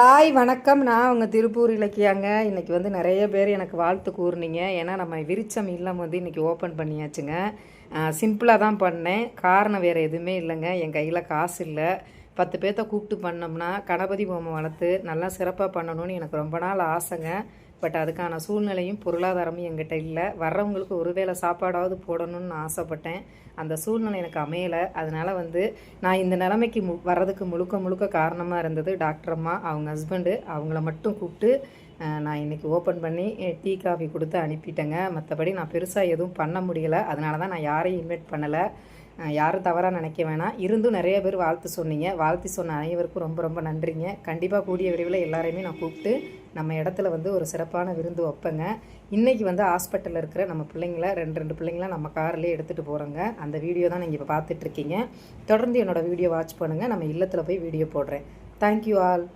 Hi வணக்கம். நான் உங்கள் திருப்பூர் இலக்கியாங்க. இன்றைக்கி வந்து நிறைய பேர் எனக்கு வாழ்த்து கூறுனீங்க. ஏன்னா நம்ம விருச்சம் இல்லம் வந்து இன்றைக்கி ஓப்பன் பண்ணியாச்சுங்க. சிம்பிளாக தான் பண்ணேன். காரணம் வேறு எதுவுமே இல்லைங்க. என் கையில் காசு இல்லை. பத்து பேர்த்த கூப்பிட்டு பண்ணோம்னா கணபதி பொம்மை வளர்த்து நல்லா சிறப்பாக பண்ணணும்னு எனக்கு ரொம்ப நாள் ஆசைங்க. பட் அதுக்கான சூழ்நிலையும் பொருளாதாரமும் எங்கிட்ட இல்லை. வர்றவங்களுக்கு ஒருவேளை சாப்பாடாவது போடணும்னு ஆசைப்பட்டேன். அந்த சூழ்நிலை எனக்கு அமையலை. அதனால் வந்து நான் இந்த நிலைமைக்கு மு வர்றதுக்கு முழுக்க முழுக்க காரணமாக இருந்தது டாக்டர் அம்மா அவங்க ஹஸ்பண்டு அவங்கள மட்டும் கூப்பிட்டு நான் இன்றைக்கி ஓப்பன் பண்ணி டீ காஃபி கொடுத்து அனுப்பிட்டேங்க. மற்றபடி நான் பெருசாக எதுவும் பண்ண முடியலை. அதனால தான் நான் யாரையும் இன்வைட் பண்ணலை. யாரும் தவறாக நினைக்க வேணாம். இருந்தும் நிறைய பேர் வாழ்த்து சொன்னீங்க. வாழ்த்து சொன்ன அனைவருக்கும் ரொம்ப ரொம்ப நன்றிங்க. கண்டிப்பாக கூடிய விரைவில் எல்லாரையுமே நான் கூப்பிட்டு நம்ம இடத்துல வந்து ஒரு சிறப்பான விருந்து வைப்பேங்க. இன்றைக்கி வந்து ஹாஸ்பிட்டலில் இருக்கிற நம்ம பிள்ளைங்கள ரெண்டு ரெண்டு பிள்ளைங்கள நம்ம கார்லேயே எடுத்துகிட்டு போகிறோங்க அந்த வீடியோ தான் நீங்கள் இப்போ பார்த்துட்ருக்கீங்க தொடர்ந்து என்னோடய வீடியோ வாட்ச் பண்ணுங்கள் நம்ம இல்லத்தில் போய் வீடியோ போடுறேன். Thank you all